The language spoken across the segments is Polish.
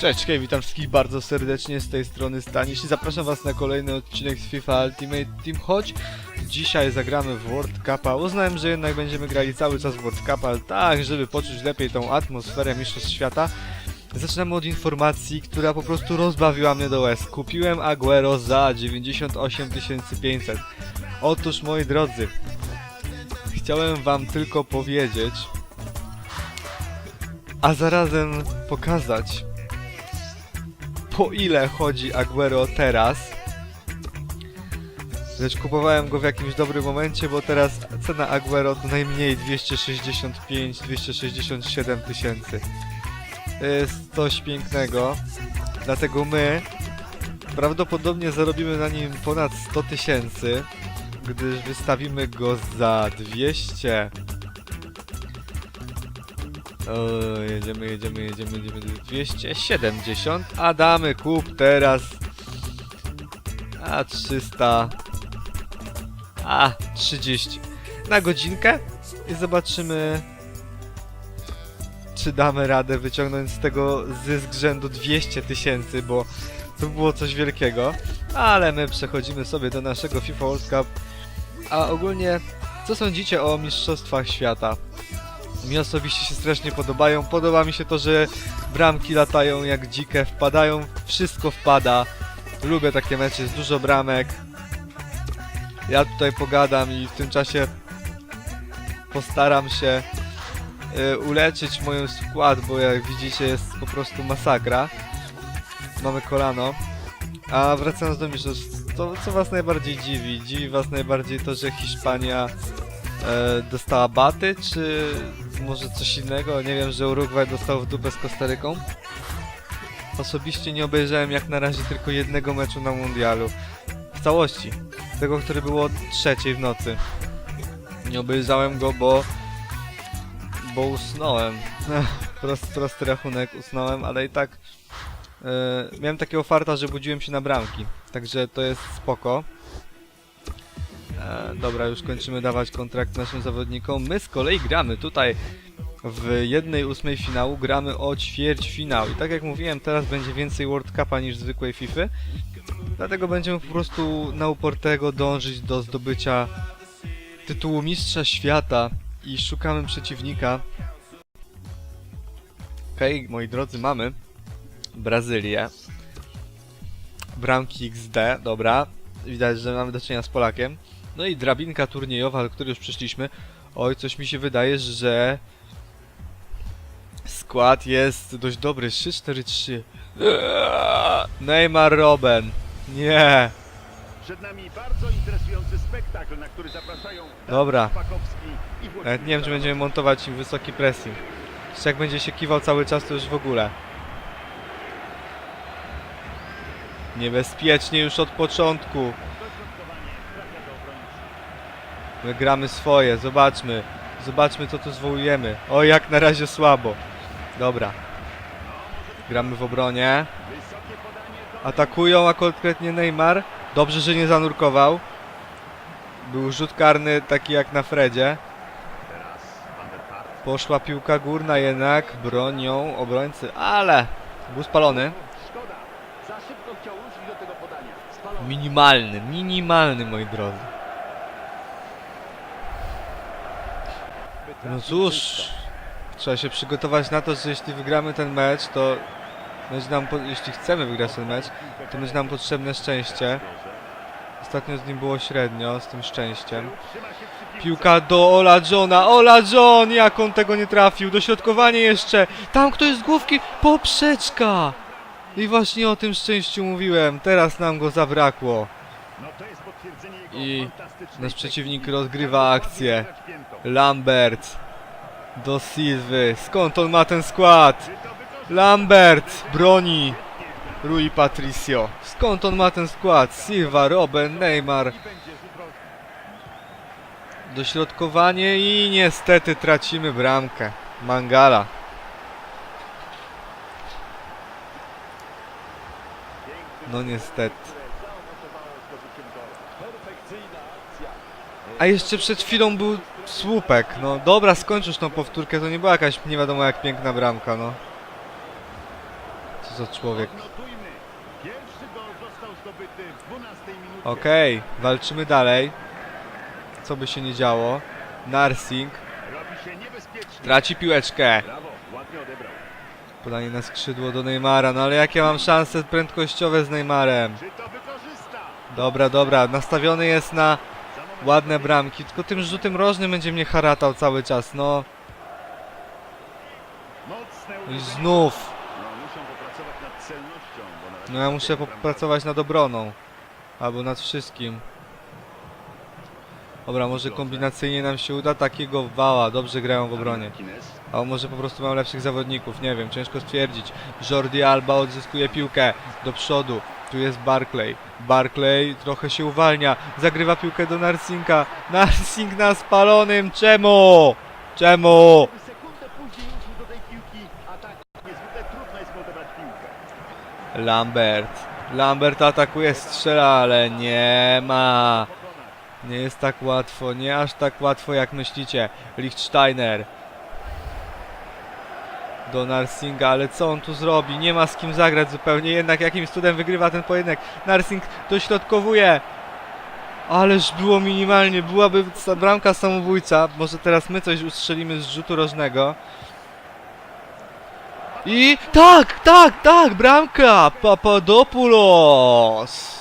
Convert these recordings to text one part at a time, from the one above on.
Cześć, hej, witam wszystkich bardzo serdecznie z tej strony Stanisz i zapraszam was na kolejny odcinek z FIFA Ultimate Team, choć dzisiaj zagramy w World Cupa. Uznałem, że jednak będziemy grali cały czas w World Cupa, tak, żeby poczuć lepiej tą atmosferę Mistrzostw Świata. Zaczynamy od informacji, która po prostu rozbawiła mnie do łez. Kupiłem Aguero za 98 500. Otóż, moi drodzy, chciałem wam tylko powiedzieć, a zarazem pokazać, po ile chodzi Aguero teraz. Lecz kupowałem go w jakimś dobrym momencie, bo teraz cena Aguero to najmniej 265-267 tysięcy. Jest coś pięknego, dlatego my prawdopodobnie zarobimy na nim ponad 100 tysięcy, gdyż wystawimy go za 200 jedziemy, jedziemy, jedziemy, jedziemy. 270. A damy kup teraz. A 300. A 30. Na godzinkę i zobaczymy, czy damy radę wyciągnąć z tego zysk rzędu 200 tysięcy, bo to było coś wielkiego. Ale my przechodzimy sobie do naszego FIFA World Cup. A ogólnie, co sądzicie o Mistrzostwach Świata? Mi osobiście się strasznie podobają. Podoba mi się to, że bramki latają jak dzikie, wpadają, wszystko wpada. Lubię takie mecze, jest dużo bramek. Ja tutaj pogadam i w tym czasie postaram się y, uleczyć moją skład, bo jak widzicie jest po prostu masakra. Mamy kolano. A wracając do mistrzostw, to co was najbardziej dziwi? Dziwi was najbardziej to, że Hiszpania e, dostała baty, czy może coś innego? Nie wiem, że Urugwaj dostał w dupę z Kostaryką. Osobiście nie obejrzałem jak na razie tylko jednego meczu na mundialu. W całości. Tego, który było o trzeciej w nocy. Nie obejrzałem go, bo... Bo usnąłem. Prost, prosty rachunek, usnąłem, ale i tak... E, miałem takiego farta, że budziłem się na bramki. Także to jest spoko. E, dobra, już kończymy dawać kontrakt naszym zawodnikom. My z kolei gramy tutaj w jednej ósmej finału, gramy o ćwierć finał. I tak jak mówiłem, teraz będzie więcej World Cupa niż zwykłej FIFA. Dlatego będziemy po prostu na uportego dążyć do zdobycia tytułu Mistrza Świata i szukamy przeciwnika. Okej, moi drodzy, mamy Brazylię. Bramki XD, dobra. Widać, że mamy do czynienia z Polakiem. No i drabinka turniejowa, do której już przyszliśmy. Oj, coś mi się wydaje, że skład jest dość dobry. 3-4-3. Eee, Neymar Robben. Nie. Przed nami bardzo interesujący spektakl, na który zapraszają Dobra. Nawet nie wiem, czy będziemy montować im wysoki pressing. Jeszcze jak będzie się kiwał cały czas, to już w ogóle. Niebezpiecznie już od początku. Dośrodkowanie trafia do obrońcy. My gramy swoje, zobaczmy. Zobaczmy co tu zwołujemy. O, jak na razie słabo. Dobra. Gramy w obronie. Atakują, a konkretnie Neymar. Dobrze, że nie zanurkował. Był rzut karny taki jak na Fredzie. Poszła piłka górna jednak. Bronią obrońcy, ale był. Spalony. Minimalny, minimalny moi drodzy. No cóż, trzeba się przygotować na to, że jeśli wygramy ten mecz, to będzie nam, jeśli chcemy wygrać ten mecz, to będzie nam potrzebne szczęście. Ostatnio z nim było średnio, z tym szczęściem. Piłka do Ola Johna, Ola John, jak on tego nie trafił, dośrodkowanie jeszcze, tam ktoś z główki, poprzeczka! I właśnie o tym szczęściu mówiłem, teraz nam go zabrakło. I nasz przeciwnik rozgrywa akcję. Lambert do Silwy. Skąd on ma ten skład? Lambert broni Rui Patricio. Skąd on ma ten skład? Silva, Robben, Neymar. Dośrodkowanie i niestety tracimy bramkę. Mangala. No niestety. A jeszcze przed chwilą był słupek. No dobra, skończysz tą powtórkę. To nie była jakaś nie wiadomo jak piękna bramka, no. za człowiek? Odnotujmy. Pierwszy gol został zdobyty w 12 minucie. Okej, walczymy dalej. Co by się nie działo. Narsing traci piłeczkę. Podanie na skrzydło do Neymara, no ale jakie mam szanse prędkościowe z Neymarem? Dobra, dobra, nastawiony jest na ładne bramki, tylko tym rzutem rożnym będzie mnie haratał cały czas, no. mocne I znów, No, no ja muszę popracować nad obroną. Albo nad wszystkim. Dobra, może kombinacyjnie nam się uda takiego wała, dobrze grają w obronie. A może po prostu mam lepszych zawodników, nie wiem, ciężko stwierdzić. Jordi Alba odzyskuje piłkę do przodu. Tu jest Barclay. Barclay trochę się uwalnia. Zagrywa piłkę do Narsinka. Narsing na spalonym. Czemu? Czemu? Lambert. Lambert atakuje, strzela, ale nie ma. Nie jest tak łatwo, nie aż tak łatwo jak myślicie. Lichtsteiner. Do Narsinga, ale co on tu zrobi? Nie ma z kim zagrać zupełnie, jednak jakimś cudem wygrywa ten pojedynek. Narsing dośrodkowuje. Ależ było minimalnie, byłaby bramka samobójca. Może teraz my coś ustrzelimy z rzutu rożnego. I tak, tak, tak, bramka! Papadopoulos!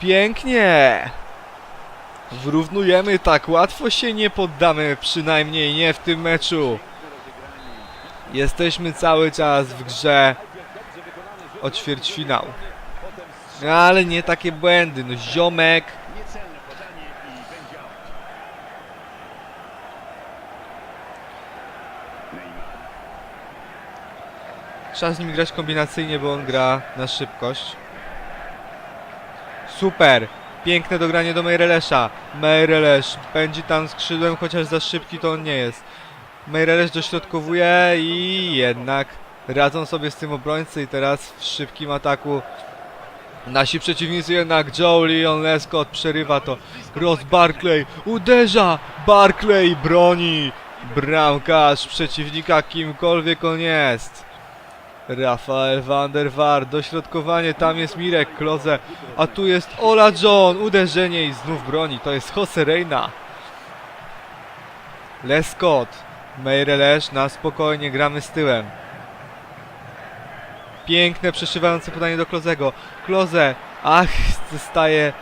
Pięknie! Wyrównujemy tak, łatwo się nie poddamy, przynajmniej nie w tym meczu. Jesteśmy cały czas w grze o ćwierćfinał. Ale nie takie błędy, no ziomek. Będzie. Trzeba z nim grać kombinacyjnie, bo on gra na szybkość. Super! Piękne dogranie do Meirelesza. Meirelesz pędzi tam skrzydłem, chociaż za szybki to on nie jest. Meirelesz dośrodkowuje i jednak radzą sobie z tym obrońcy i teraz w szybkim ataku nasi przeciwnicy jednak Joe Leon Lescott przerywa to. Ross Barclay uderza! Barclay broni! Bramkarz przeciwnika kimkolwiek on jest. Rafael van der Vaart, dośrodkowanie, tam jest Mirek Kloze, a tu jest Ola John, uderzenie i znów broni, to jest Jose Reina. Lescott, Meirelesz, na spokojnie, gramy z tyłem. Piękne, przeszywające podanie do Klozego. Kloze, ach, zostaje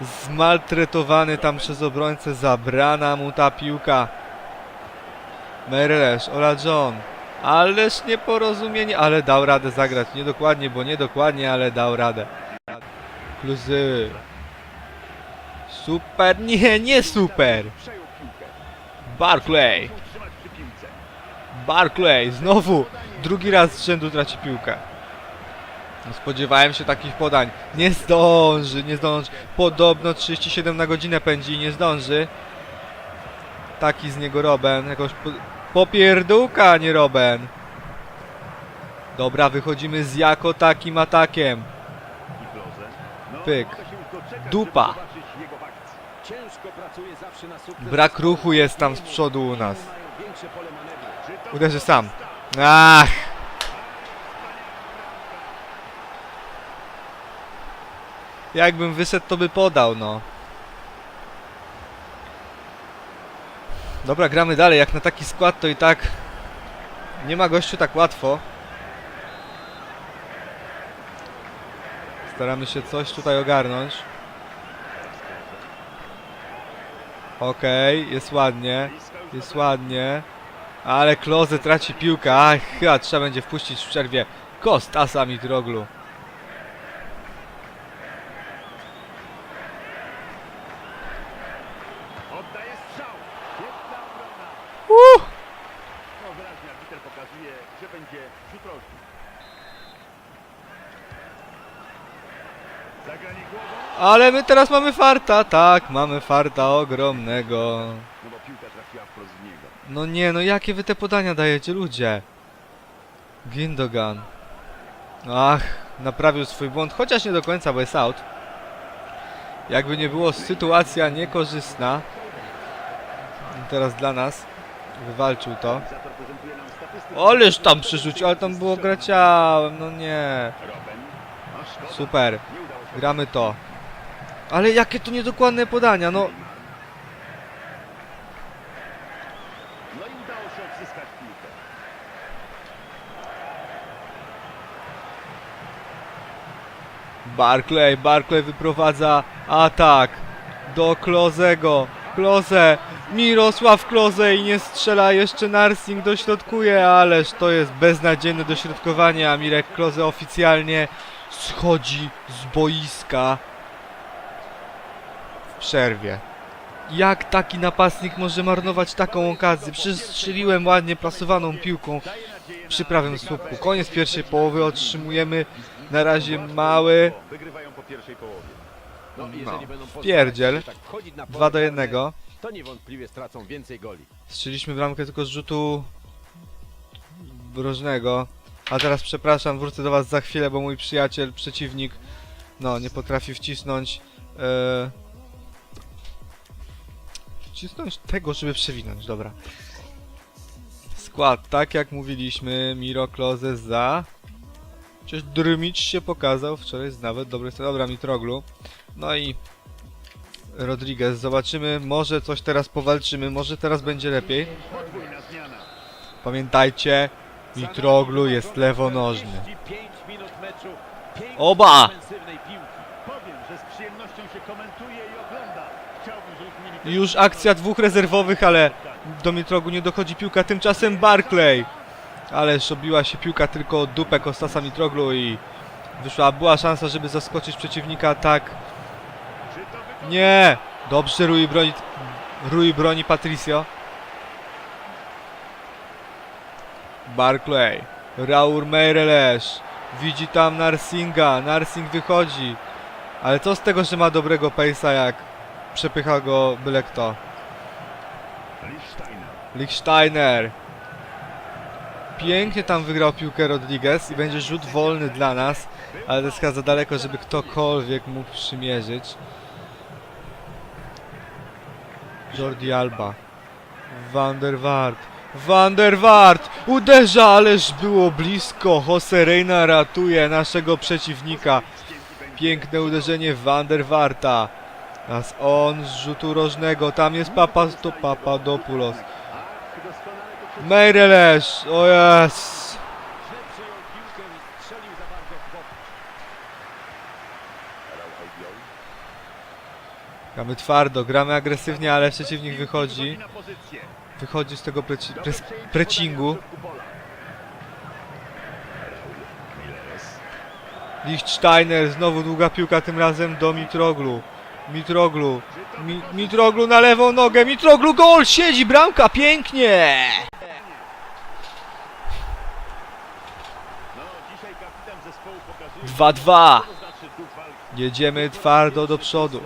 zmaltretowany tam przez obrońcę, zabrana mu ta piłka. Meirelesz, Ola John, Ależ nieporozumienie, ale dał radę zagrać. Niedokładnie, bo niedokładnie, ale dał radę. Kluzy. Super, nie, nie super. Barclay, Muszą utrzymać przy piłce. Barclay, znowu drugi raz z rzędu traci piłkę. No, Spodziewałem się takich podań. Nie zdąży, nie zdąży. Podobno 37 na godzinę pędzi i nie zdąży. Taki z niego Roben. Jakoś po, popierdółka, nie Roben. Dobra, wychodzimy z jako takim atakiem. Pyk. Dupa. Brak ruchu jest tam z przodu u nas. Uderzy sam. Ach! Jakbym wyszedł, to by podał, no. Dobra, gramy dalej. Jak na taki skład, to i tak nie ma gościu tak łatwo. Staramy się coś tutaj ogarnąć. Okej, jest ładnie. Jest ładnie. Ale Kloze traci piłkę. Ach, chyba trzeba będzie wpuścić w przerwie Kostasa Mitroglu. Uh! Ale my teraz mamy farta. Tak, mamy farta ogromnego. No bo piłka trafiła wprost w niego. No nie, no jakie wy te podania dajecie, ludzie? Gindogan. Ach, naprawił swój błąd, chociaż nie do końca, bo jest out. Jakby nie było, sytuacja niekorzystna. Teraz dla nas. Wywalczył to. Ależ tam przerzucił, ale tam było graciałem, no nie. Super, gramy to. Ale jakie to niedokładne podania. No i udało się odzyskać piłkę. Barclay, Barclay wyprowadza atak do Klozego. Kloze, Mirosław Kloze i nie strzela jeszcze Narsing dośrodkuje, ależ to jest beznadziejne dośrodkowanie, a Mirek Kloze oficjalnie schodzi z boiska w przerwie. Jak taki napastnik może marnować taką okazję? Przecież strzeliłem ładnie plasowaną piłką przy prawym słupku. Koniec pierwszej połowy, otrzymujemy na razie mały Wygrywają po pierwszej połowie. No, jeżeli No. Pierdziel. się tak 2 do karne, 1. To niewątpliwie stracą więcej goli. Strzeliśmy bramkę tylko z rzutu rożnego. A teraz przepraszam, wrócę do was za chwilę, bo mój przyjaciel, przeciwnik, no, nie potrafi wcisnąć e, wcisnąć tego, żeby przewinąć, dobra. Skład, tak jak mówiliśmy, Miro Klose za Przecież Drmić się pokazał wczoraj z nawet dobrej strony. Dobra, Mitroglu. No i Rodriguez, zobaczymy, może coś teraz powalczymy, może teraz będzie lepiej. Pamiętajcie, Mitroglu jest lewonożny. 45 minut meczu. pięknej Oba! Już akcja dwóch rezerwowych, ale do Mitrogu nie dochodzi piłka, tymczasem Barclay. Ależ obiła się piłka tylko dupę Kostasa Mitroglu i wyszła, była szansa, żeby zaskoczyć przeciwnika, tak? Nie! Dobrze Rui broni, Rui broni Patricio. Barclay. Raul Meireles. Widzi tam Narsinga. Narsing wychodzi. Ale co z tego, że ma dobrego pace'a, jak przepycha go byle kto. Lichtsteiner. Pięknie tam wygrał piłkę Rodriguez i będzie rzut wolny dla nas, ale chyba za daleko, żeby ktokolwiek mógł przymierzyć. Jordi Alba. Van der Waart. Van der Waart! Uderza, ależ było blisko. Jose Reina ratuje naszego przeciwnika. Piękne uderzenie Van der Waarta. Teraz on z rzutu rożnego. Tam jest Papa, to Papadopoulos. Meireles! O jest! Gramy twardo, gramy agresywnie, ale przeciwnik wychodzi. Wychodzi z tego preci precingu. Lichtsteiner, znowu długa piłka, tym razem do Mitroglu. Mitroglu. Mi Mitroglu na lewą nogę. Mitroglu gol! Siedzi bramka, pięknie! No, dzisiaj kapitan zespołu pokazuje... 2-2. co to znaczy duch walki. Jedziemy twardo do przodu.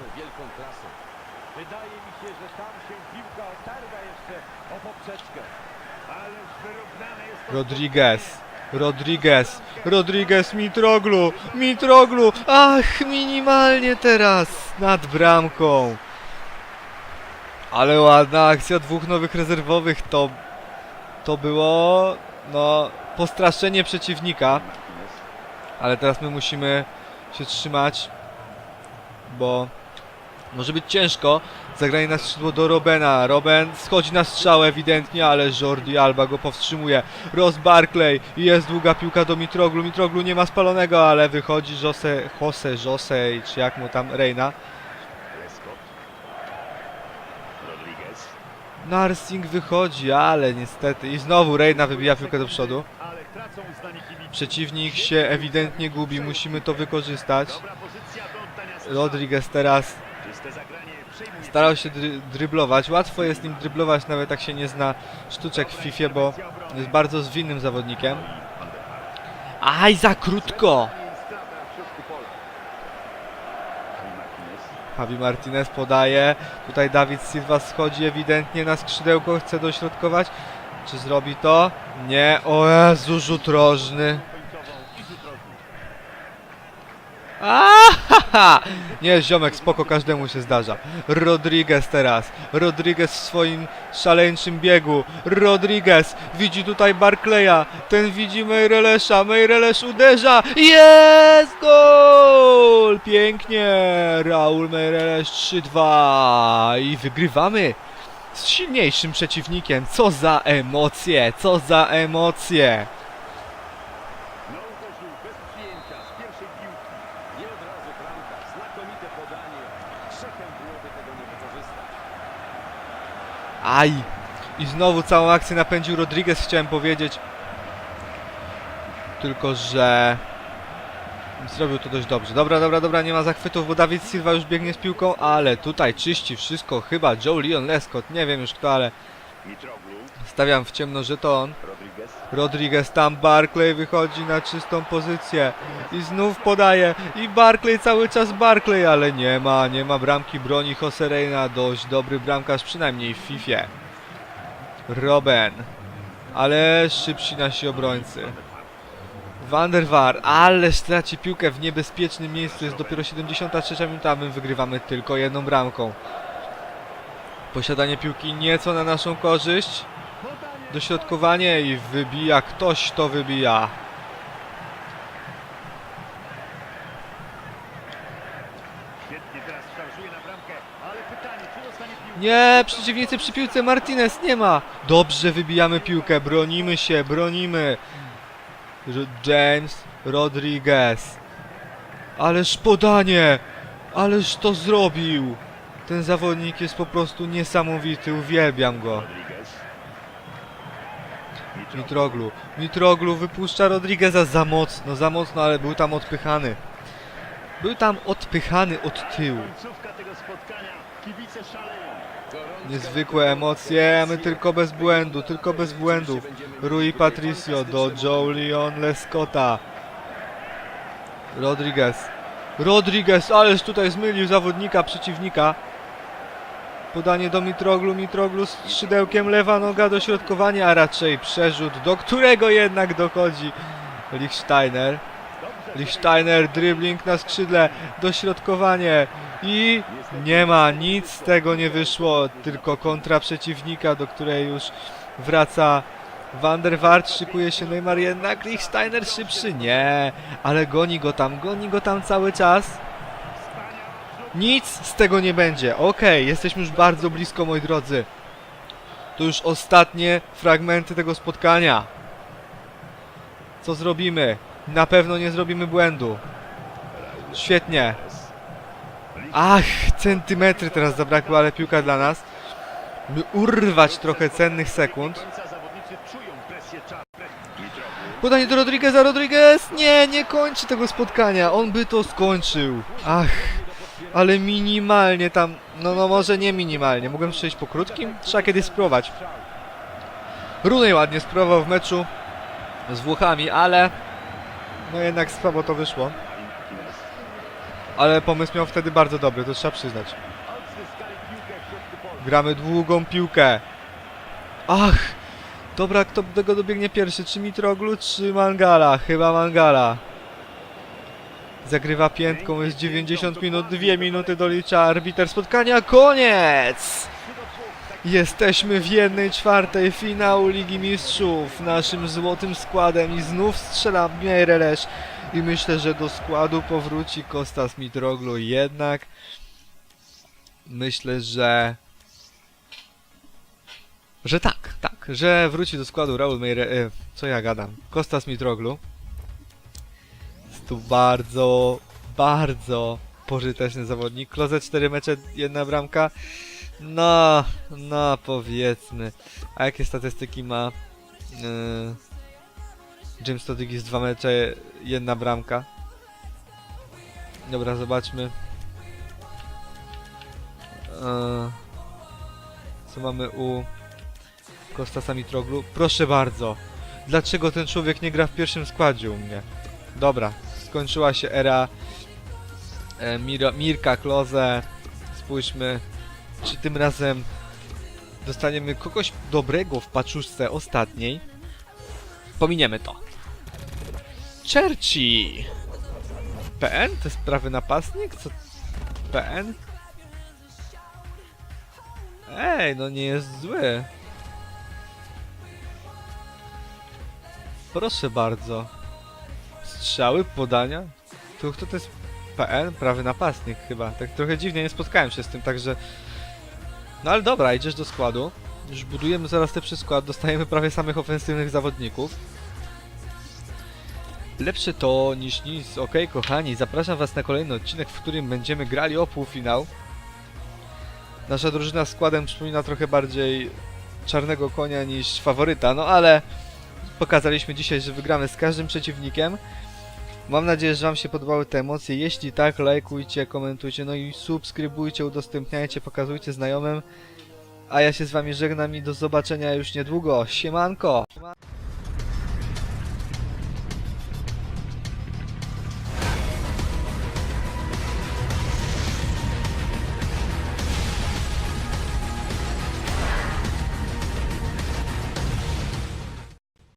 Wydaje mi się, że tam się piłka otarga jeszcze o poprzeczkę. Ależ wyrównane jest to Rodriguez. Rodriguez. Rodriguez, Mitroglu. Mitroglu. Ach, minimalnie teraz nad bramką. Ale ładna akcja dwóch nowych rezerwowych. To, to było, no, postraszenie przeciwnika. Ale teraz my musimy się trzymać, bo może być ciężko. Zagranie na skrzydło do Robena. Roben schodzi na strzał ewidentnie, ale Jordi Alba go powstrzymuje. Ross Barclay i jest długa piłka do Mitroglu. Mitroglu nie ma spalonego, ale wychodzi Jose, Jose, Jose, czy jak mu tam Reina. Narsing wychodzi, ale niestety. I znowu Reina wybija piłkę do przodu. Ale tracą. Przeciwnik się ewidentnie gubi, musimy to wykorzystać. Rodriguez teraz starał się dry dryblować. Łatwo jest nim dryblować, nawet jak się nie zna sztuczek w FIFA, bo jest bardzo zwinnym zawodnikiem. Aj, za krótko! Javi Martinez podaje. Tutaj Dawid Silva schodzi ewidentnie na skrzydełko, chce dośrodkować. Czy zrobi to? Nie. O Jezu, rzut rożny. Ahaha! Nie, ziomek, spoko, każdemu się zdarza. Rodriguez teraz. Rodriguez w swoim szaleńczym biegu. Rodriguez widzi tutaj Barclaya. Ten widzi Meirelesza. Meirelesz uderza. Jest gol! Pięknie! Raul Meirelesz 3-2 i wygrywamy z silniejszym przeciwnikiem. Co za emocje! Co za emocje! Aj! I znowu całą akcję napędził Rodriguez, chciałem powiedzieć. Tylko, że... Zrobił to dość dobrze. Dobra, dobra, dobra, nie ma zachwytów, bo Dawid Silva już biegnie z piłką, ale tutaj czyści wszystko chyba Joe Leon Lescott, nie wiem już kto, ale stawiam w ciemno, że to on. Rodriguez tam, Barclay wychodzi na czystą pozycję i znów podaje i Barclay cały czas Barclay, ale nie ma, nie ma bramki, broni Jose Reina, dość dobry bramkarz przynajmniej w Fifie. Robben, ale szybsi nasi obrońcy. Van der ale straci piłkę w niebezpiecznym miejscu, jest dopiero 73 minuta, my wygrywamy tylko jedną bramką. Posiadanie piłki nieco na naszą korzyść. Dośrodkowanie i wybija, ktoś to wybija. Nie, przeciwnicy przy piłce Martinez nie ma. Dobrze wybijamy piłkę, bronimy się, bronimy. James Rodriguez. Ależ podanie, ależ to zrobił. Ten zawodnik jest po prostu niesamowity, uwielbiam go. Mitroglu. Mitroglu wypuszcza Rodrigueza za mocno, za mocno, ale był tam odpychany. Był tam odpychany od tyłu. Końcówka tego spotkania. Kibice szaleją. Niezwykłe emocje, a my tylko bez błędu, tylko bez błędów. Rui Patricio do Joe Leon Lescota. Rodriguez. Rodriguez, ależ tutaj zmylił zawodnika przeciwnika. Podanie do Mitroglu, Mitroglu z skrzydełkiem, lewa noga, dośrodkowanie, a raczej przerzut, do którego jednak dochodzi Lichsteiner. Lichsteiner, dribbling na skrzydle, dośrodkowanie i nie ma, nic z tego nie wyszło, tylko kontra przeciwnika, do której już wraca Van der Waart, szykuje się Neymar jednak, Lichsteiner szybszy, nie, ale goni go tam, goni go tam cały czas. Nic z tego nie będzie, okej, jesteśmy już bardzo blisko, moi drodzy. To już ostatnie fragmenty tego spotkania. Co zrobimy? Na pewno nie zrobimy błędu. Świetnie. Ach, centymetry teraz zabrakło, ale piłka dla nas. By urwać trochę cennych sekund. Podanie do Rodrigueza, Rodriguez! Nie, nie kończy tego spotkania, on by to skończył. Ach, ale minimalnie tam, no, no może nie minimalnie, mogłem przejść po krótkim? Trzeba kiedyś spróbować. Runej ładnie spróbował w meczu z Włochami, ale no jednak słabo to wyszło. Ale pomysł miał wtedy bardzo dobry, to trzeba przyznać. Gramy długą piłkę. Ach! Dobra, kto do tego dobiegnie pierwszy? Czy Mitroglu, czy Mangala? Chyba Mangala. Zagrywa piętką, jest 90 minut, 2 minuty dolicza arbiter spotkania, koniec! Jesteśmy w jednej czwartej finału Ligi Mistrzów naszym złotym składem i znów strzela Meireles i myślę, że do składu powróci Kostas Mitroglu jednak myślę, że że tak, tak, że wróci do składu Raul Meire... E, co ja gadam? Kostas Mitroglu. Jest tu bardzo, bardzo pożyteczny zawodnik. Klozet 4 mecze, jedna bramka. No, no powiedzmy. A jakie statystyki ma yy, James Rodriguez 2 mecze, jedna bramka? Dobra, zobaczmy. Yy, co mamy u Kostasa Mitroglu? Proszę bardzo. Dlaczego ten człowiek nie gra w pierwszym składzie u mnie? Dobra, skończyła się era e, Mira, Mirka Kloze. Spójrzmy, czy tym razem dostaniemy kogoś dobrego w paczuszce ostatniej. Pominiemy to. Churchy! PN? To jest prawy napastnik? Co? PN? Ej, no nie jest zły. Proszę bardzo. Strzały, podania? To kto to jest PN? Prawy napastnik chyba. Tak trochę dziwnie nie spotkałem się z tym, także... No ale dobra, idziesz do składu. Już budujemy zaraz lepszy skład, dostajemy prawie samych ofensywnych zawodników. Lepsze to niż nic. Ok, kochani, zapraszam was na kolejny odcinek, w którym będziemy grali o półfinał. Nasza drużyna składem przypomina trochę bardziej czarnego konia niż faworyta, no ale pokazaliśmy dzisiaj, że wygramy z każdym przeciwnikiem. Mam nadzieję, że Wam się podobały te emocje. Jeśli tak, lajkujcie, komentujcie, no i subskrybujcie, udostępniajcie, pokazujcie znajomym. A ja się z Wami żegnam i do zobaczenia już niedługo. Siemanko!